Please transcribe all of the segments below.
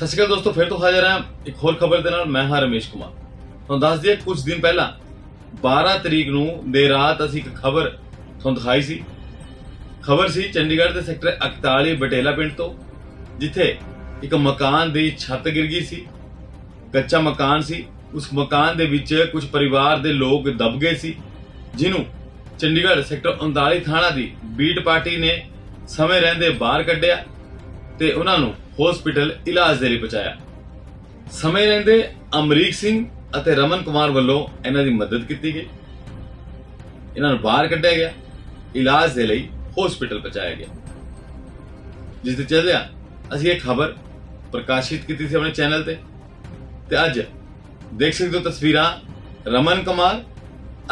ਸਤਿ ਸ਼੍ਰੀ ਅਕਾਲ ਦੋਸਤੋ, ਫਿਰ ਤੋਂ ਹਾਜ਼ਰ ਹਾਂ ਇੱਕ ਹੋਰ ਖਬਰ ਦੇ ਨਾਲ। ਮੈਂ ਹਾਂ ਰਮੇਸ਼ ਕੁਮਾਰ। ਤੁਹਾਨੂੰ ਦੱਸ ਦਈਏ, ਕੁਝ ਦਿਨ ਪਹਿਲਾਂ 12 ਤਰੀਕ ਨੂੰ ਦੇਰ ਰਾਤ ਅਸੀਂ ਇੱਕ ਖਬਰ ਤੁਹਾਨੂੰ ਦਿਖਾਈ ਸੀ। ਖਬਰ ਸੀ ਚੰਡੀਗੜ੍ਹ ਦੇ ਸੈਕਟਰ 41 ਬਟੇਲਾ ਪਿੰਡ ਤੋਂ, ਜਿੱਥੇ ਇੱਕ ਮਕਾਨ ਦੀ ਛੱਤ ਗਿਰ ਗਈ ਸੀ। ਕੱਚਾ ਮਕਾਨ ਸੀ। ਉਸ ਮਕਾਨ ਦੇ ਵਿੱਚ ਕੁਝ ਪਰਿਵਾਰ ਦੇ ਲੋਕ ਦਬ ਗਏ ਸੀ, ਜਿਹਨੂੰ ਚੰਡੀਗੜ੍ਹ ਸੈਕਟਰ 39 ਥਾਣਾ ਦੀ ਬੀਟ ਪਾਰਟੀ ਨੇ ਸਮੇਂ ਰਹਿੰਦੇ ਬਾਹਰ ਕੱਢਿਆ ਤੇ ਉਹਨਾਂ ਨੂੰ ਹਸਪੀਟਲ ਇਲਾਜ ਦੇ ਲਈ ਪਹੁੰਚਾਇਆ। ਸਮੇਂ ਰਹਿੰਦੇ ਅਮਰੀਕ ਸਿੰਘ ਅਤੇ ਰਮਨ ਕੁਮਾਰ ਵੱਲੋਂ ਇਹਨਾਂ ਦੀ ਮਦਦ ਕੀਤੀ ਗਈ। ਇਹਨਾਂ ਨੂੰ ਬਾਹਰ ਕੱਢਿਆ ਗਿਆ। ਇਲਾਜ ਦੇ ਲਈ ਹਸਪੀਟਲ ਪਹੁੰਚਾਇਆ ਗਿਆ। ਜਿਸ ਦੇ ਚੱਲਦਿਆਂ ਅਸੀਂ ਇਹ ਖਬਰ ਪ੍ਰਕਾਸ਼ਿਤ ਕੀਤੀ ਸੀ ਆਪਣੇ ਚੈਨਲ ਤੇ। ਤੇ ਅੱਜ ਦੇਖ ਸਕਦੇ ਹੋ ਤਸਵੀਰਾਂ ਰਮਨ ਕੁਮਾਰ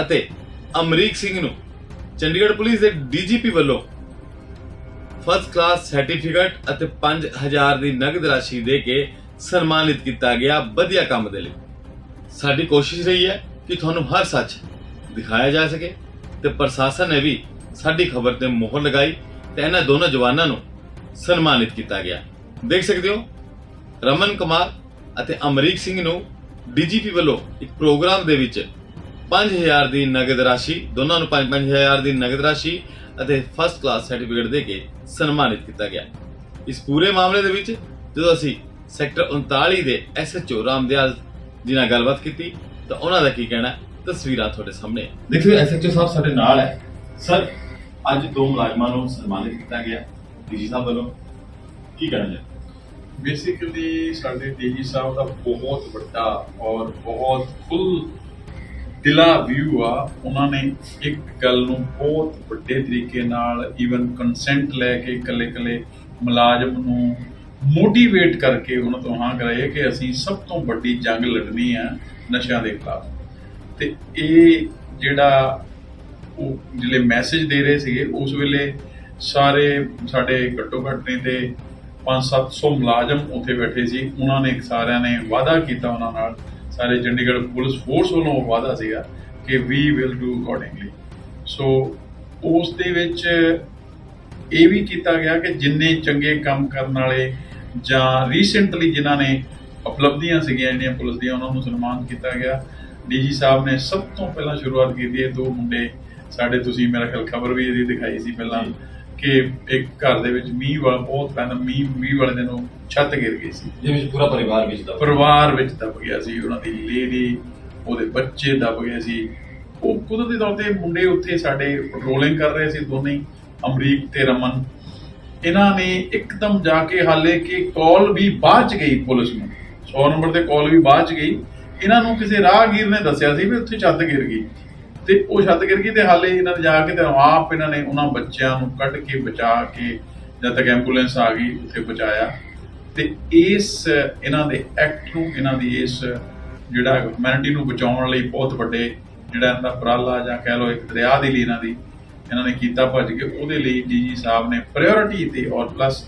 ਅਤੇ ਅਮਰੀਕ ਸਿੰਘ ਨੂੰ। ਚੰਡੀਗੜ੍ਹ ਪੁਲਿਸ ਦੇ ਡੀਜੀਪੀ ਵੱਲੋਂ ਫਸਟ ਕਲਾਸ ਸਰਟੀਫਿਕੇਟ ਅਤੇ 5000 ਦੀ ਨਗਦ ਰਾਸ਼ੀ ਦੇ ਕੇ ਸਨਮਾਨਿਤ ਕੀਤਾ ਗਿਆ ਵਧੀਆ ਕੰਮ ਦੇ ਲਈ। ਸਾਡੀ ਕੋਸ਼ਿਸ਼ ਰਹੀ ਹੈ ਕਿ ਤੁਹਾਨੂੰ ਹਰ ਸੱਚ ਦਿਖਾਇਆ ਜਾ ਸਕੇ ਤੇ ਪ੍ਰਸ਼ਾਸਨ ਨੇ ਵੀ ਸਾਡੀ ਖਬਰ ਤੇ ਮੋਹਰ ਲਗਾਈ ਤੇ ਇਹਨਾਂ ਦੋਨੋਂ ਜਵਾਨਾਂ ਨੂੰ ਸਨਮਾਨਿਤ ਕੀਤਾ ਗਿਆ। ਦੇਖ ਸਕਦੇ ਹੋ, ਰਮਨ ਕੁਮਾਰ ਅਤੇ ਅਮਰੀਕ ਸਿੰਘ ਨੂੰ ਡੀਜੀਪੀ ਵੱਲੋਂ ਇੱਕ ਪ੍ਰੋਗਰਾਮ ਦੇ ਵਿੱਚ 5000 ਦੀ ਨਗਦ ਰਾਸ਼ੀ, ਦੋਨਾਂ ਨੂੰ 5-5000 ਦੀ ਨਗਦ ਰਾਸ਼ੀ ਅਤੇ ਫਸਟ ਕਲਾਸ ਸਰਟੀਫਿਕੇਟ ਦੇ ਕੇ ਸਨਮਾਨਿਤ ਕੀਤਾ ਗਿਆ ਇਸ ਪੂਰੇ ਮਾਮਲੇ ਦੇ ਵਿੱਚ ਜਦੋਂ ਅਸੀਂ ਸੈਕਟਰ 39 ਦੇ ਐਸਐਚਓ ਰਾਮਦਿਆਲ ਜੀ ਨਾਲ ਗੱਲਬਾਤ ਕੀਤੀ ਤਾਂ ਉਹਨਾਂ ਦਾ ਕੀ ਕਹਿਣਾ? ਤਸਵੀਰਾਂ ਤੁਹਾਡੇ ਸਾਹਮਣੇ ਹੈ। ਦੇਖਿਓ ਐਸਐਚਓ ਸਾਹਿਬ ਸਾਡੇ ਨਾਲ ਹੈ ਸਰ ਅੱਜ ਦੋ ਮੁਲਾਜ਼ਮਾਂ ਨੂੰ ਸਨਮਾਨਿਤ ਕੀਤਾ ਗਿਆ ਡੀਜੀ ਸਾਹਿਬ ਵੱਲੋਂ ਕੀ ਕਹਿਣਾ ਚਾਹੁੰਦੇ ਬੇਸਿਕਲੀ ਸਾਡੇ ਡੀਜੀ ਸਾਹਿਬ ਦਾ ਬਹੁਤ ਵੱਡਾ ਔਰ ਬਹੁਤ ਫੁੱਲ ਦਿਲਾ ਵਿਊ ਆ, ਉਹਨਾਂ ਨੇ ਇੱਕ ਗੱਲ ਨੂੰ ਬਹੁਤ ਵੱਡੇ ਤਰੀਕੇ ਨਾਲ ਈਵਨ ਕੰਸੈਂਟ ਲੈ ਕੇ ਇਕੱਲੇ ਇਕੱਲੇ ਮੁਲਾਜ਼ਮ ਨੂੰ ਮੋਟੀਵੇਟ ਕਰਕੇ ਉਹਨਾਂ ਤੋਂ ਹਾਂ ਕਰਾਇਆ ਕਿ ਅਸੀਂ ਸਭ ਤੋਂ ਵੱਡੀ ਜੰਗ ਲੜਨੀ ਆ ਨਸ਼ਿਆਂ ਦੇ ਖਿਲਾਫ। ਤੇ ਇਹ ਜਿਹੜਾ ਉਹ ਜਿਹੜੇ ਮੈਸੇਜ ਦੇ ਰਹੇ ਸੀਗੇ, ਉਸ ਵੇਲੇ ਸਾਰੇ ਸਾਡੇ ਘੱਟੋ ਘੱਟ ਨਹੀਂ ਤੇ 5-700 ਮੁਲਾਜ਼ਮ ਉੱਥੇ ਬੈਠੇ ਸੀ। ਉਹਨਾਂ ਨੇ ਸਾਰਿਆਂ ਨੇ ਵਾਅਦਾ ਕੀਤਾ ਉਹਨਾਂ ਨਾਲ ਸਾਰੇ ਚੰਡੀਗੜ੍ਹ ਪੁਲਿਸ ਫੋਰਸ ਵੱਲੋਂ ਵਾਅਦਾ ਸੀਗਾ ਕਿ we will do accordingly so ਉਸ ਦੇ ਵਿੱਚ ਇਹ ਵੀ ਕੀਤਾ ਗਿਆ ਕਿ ਜਿੰਨੇ ਚੰਗੇ ਕੰਮ ਕਰਨ ਵਾਲੇ ਜਾਂ ਰੀਸੈਂਟਲੀ ਜਿਨ੍ਹਾਂ ਨੇ ਉਪਲਬਧੀਆਂ ਸੀਗੀਆਂ ਇੰਡੀਆ ਪੁਲਿਸ ਦੀਆਂ, ਉਹਨਾਂ ਨੂੰ ਸਨਮਾਨ ਕੀਤਾ ਗਿਆ। ਡੀਜੀ ਸਾਹਿਬ ਨੇ ਸਭ ਤੋਂ ਪਹਿਲਾਂ ਸ਼ੁਰੂਆਤ ਕੀਤੀ। ਹੈ ਦੋ ਮੁੰਡੇ ਸਾਡੇ, ਤੁਸੀਂ, ਮੇਰਾ ਖਿਆਲ, ਖਬਰ ਵੀ ਇਹਦੀ ਦਿਖਾਈ ਸੀ ਪਹਿਲਾਂ। ਕਿ ਇੱਕ ਘਰ ਦੇ ਵਿੱਚ ਮੀਂਹ ਵਾਲਾ ਬਹੁਤ ਪੈਂਦਾ ਮੀਂਹ ਮੀਂਹ ਵਾਲੇ ਦਿਨ ਉਹ ਛੱਤ ਗਿਰ ਗਈ ਸੀ। ਜਿਹਦੇ ਵਿੱਚ ਪੂਰਾ ਪਰਿਵਾਰ ਵਿੱਚ ਦਾ ਪਰਿਵਾਰ ਵਿੱਚ ਦਬ ਗਿਆ ਸੀ ਉਹਨਾਂ ਦੀ ਲੇਡੀ ਉਹਦੇ ਬੱਚੇ ਦਬ ਗਏ ਸੀ। ਉਹ ਕੁਦਰਤੀ ਤੌਰ ਤੇ ਮੁੰਡੇ ਉੱਥੇ ਸਾਡੇ ਪੈਟਰੋਲਿੰਗ ਕਰ ਰਹੇ ਸੀ ਦੋਨੇ ਅਮਰੀਕ ਤੇ ਰਮਨ। ਇਹਨਾਂ ਨੇ ਇੱਕਦਮ ਜਾ ਕੇ ਹਾਲੇ ਕਿ ਕਾਲ ਵੀ ਬਾਅਦ ਚ ਗਈ ਪੁਲਿਸ ਨੂੰ। 100 ਨੰਬਰ ਤੇ ਕਾਲ ਵੀ ਬਾਅਦ ਚ ਗਈ। ਇਹਨਾਂ ਨੂੰ ਕਿਸੇ ਰਾਹਗੀਰ ਨੇ ਦੱਸਿਆ ਸੀ ਵੀ ਉੱਥੇ ਛੱਤ ਗਿਰ ਗਈ। ਤੇ ਉਹ ਛੱਤ ਗਿਰ ਗਈ ਤੇ ਹਾਲੇ ਇਹਨਾਂ ਨੇ ਜਾ ਕੇ ਤੇ ਆਪ ਇਹਨਾਂ ਨੇ ਉਹਨਾਂ ਬੱਚਿਆਂ ਨੂੰ ਕੱਢ ਕੇ ਬਚਾ ਕੇ ਜਦ ਤੱਕ ਐਂਬੂਲੈਂਸ ਆ ਗਈ, ਉੱਥੇ ਪਹੁੰਚਾਇਆ ਤੇ ਇਸ ਇਹਨਾਂ ਦੇ ਐਕਟ ਨੂੰ, ਇਹਨਾਂ ਦੀ ਇਸ ਜਿਹੜਾ ਹਿਊਮੈਨਿਟੀ ਨੂੰ ਬਚਾਉਣ ਲਈ ਬਹੁਤ ਵੱਡੇ ਜਿਹੜਾ ਇਹਨਾਂ ਦਾ ਉਪਰਾਲਾ ਜਾਂ ਕਹਿ ਲਓ ਇੱਕ ਦਰਿਆ ਦੇ ਲਈ ਇਹਨਾਂ ਦੀ ਇਹਨਾਂ ਨੇ ਕੀਤਾ ਭੱਜ ਕੇ, ਉਹਦੇ ਲਈ ਡੀਜੀ ਸਾਹਿਬ ਨੇ ਪ੍ਰਾਇੋਰਟੀ ਤੇ ਔਰ ਪਲੱਸ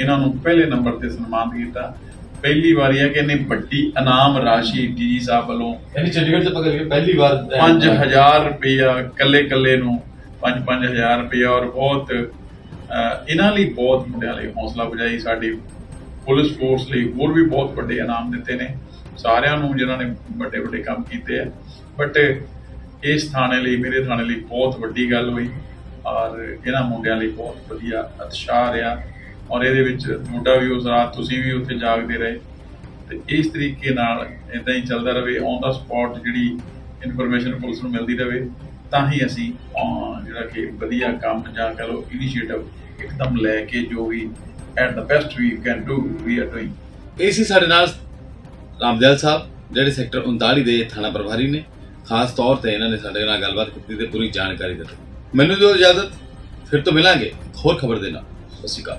ਇਹਨਾਂ ਨੂੰ ਪਹਿਲੇ ਨੰਬਰ ਤੇ ਸਨਮਾਨਿਤ ਕੀਤਾ। ਪਹਿਲੀ ਵਾਰੀ ਹੈ ਕਿ ਇਹਨੇ ਵੱਡੀ ਇਨਾਮ ਰਾਸ਼ੀ ਡੀਜੀ ਸਾਹਿਬ ਵੱਲੋਂ ਯਾਨੀ ਚੰਡੀਗੜ੍ਹ ਚ ਪਕੜ ਕੇ ਪਹਿਲੀ ਵਾਰ 5000 ਰੁਪਇਆ ਕੱਲੇ ਕੱਲੇ ਨੂੰ 5-5000 ਰੁਪਇਆ ਔਰ ਬਹੁਤ ਇਹਨਾਂ ਲਈ ਬਹੁਤ ਮੁੰਡਿਆਂ ਲਈ ਹੌਸਲਾ ਵਜਾਈ ਸਾਡੀ ਪੁਲਿਸ ਫੋਰਸ ਲਈ ਹੋਰ ਵੀ ਬਹੁਤ ਵੱਡੇ ਇਨਾਮ ਦਿੱਤੇ ਨੇ। ਸਾਰਿਆਂ ਨੂੰ ਜਿਨ੍ਹਾਂ ਨੇ ਵੱਡੇ ਵੱਡੇ ਕੰਮ ਕੀਤੇ ਆ। ਬਟ ਇਸ ਥਾਣੇ ਲਈ ਮੇਰੇ ਥਾਣੇ ਲਈ ਬਹੁਤ ਵੱਡੀ ਗੱਲ ਹੋਈ ਔਰ ਇਹਨਾਂ ਮੁੰਡਿਆਂ ਲਈ ਬਹੁਤ ਵਧੀਆ ਉਤਸ਼ਾਹ ਰਿਹਾ। ਔਰ ਇਹਦੇ ਵਿੱਚ ਤੁਹਾਡਾ ਵੀ ਉਸ ਰਾਤ ਤੁਸੀਂ ਵੀ ਉੱਥੇ ਜਾਗਦੇ ਰਹੇ। ਤੇ ਇਸ ਤਰੀਕੇ ਨਾਲ ਇਦਾਂ ਹੀ ਚੱਲਦਾ ਰਹੇ ਔਨ ਦਾ ਸਪੌਟ ਜਿਹੜੀ ਇਨਫੋਰਮੇਸ਼ਨ ਪੁਲਿਸ ਨੂੰ ਮਿਲਦੀ ਰਹੇ, ਤਾਂ ਹੀ ਅਸੀਂ ਜਿਹੜਾ ਕਿ ਵਧੀਆ ਕੰਮ ਜਾਂ ਕਹ ਲਓ ਇਨੀਸ਼ੀਏਟਿਵ ਇੱਕਦਮ ਲੈ ਕੇ ਜੋ ਵੀ at the best we can do we are doing ਇਹ ਸੀ ਸਾਡੇ ਨਾਲ ਰਾਮਦਿਆਲ ਸਾਹਿਬ, ਜਿਹੜੇ ਸੈਕਟਰ 39 ਦੇ ਥਾਣਾ ਪ੍ਰਭਾਰੀ ਨੇ। ਖਾਸ ਤੌਰ ਤੇ ਇਹਨਾਂ ਨੇ ਸਾਡੇ ਨਾਲ ਗੱਲਬਾਤ ਕੀਤੀ ਤੇ ਪੂਰੀ ਜਾਣਕਾਰੀ ਦਿੱਤੀ। ਮੈਨੂੰ ਦਿਓ ਇਜਾਜ਼ਤ, ਫਿਰ ਤੋਂ ਮਿਲਾਂਗੇ ਹੋਰ ਖਬਰ ਦੇ ਨਾਲ। ਸਤਿ ਸ਼੍ਰੀ ਅਕਾਲ।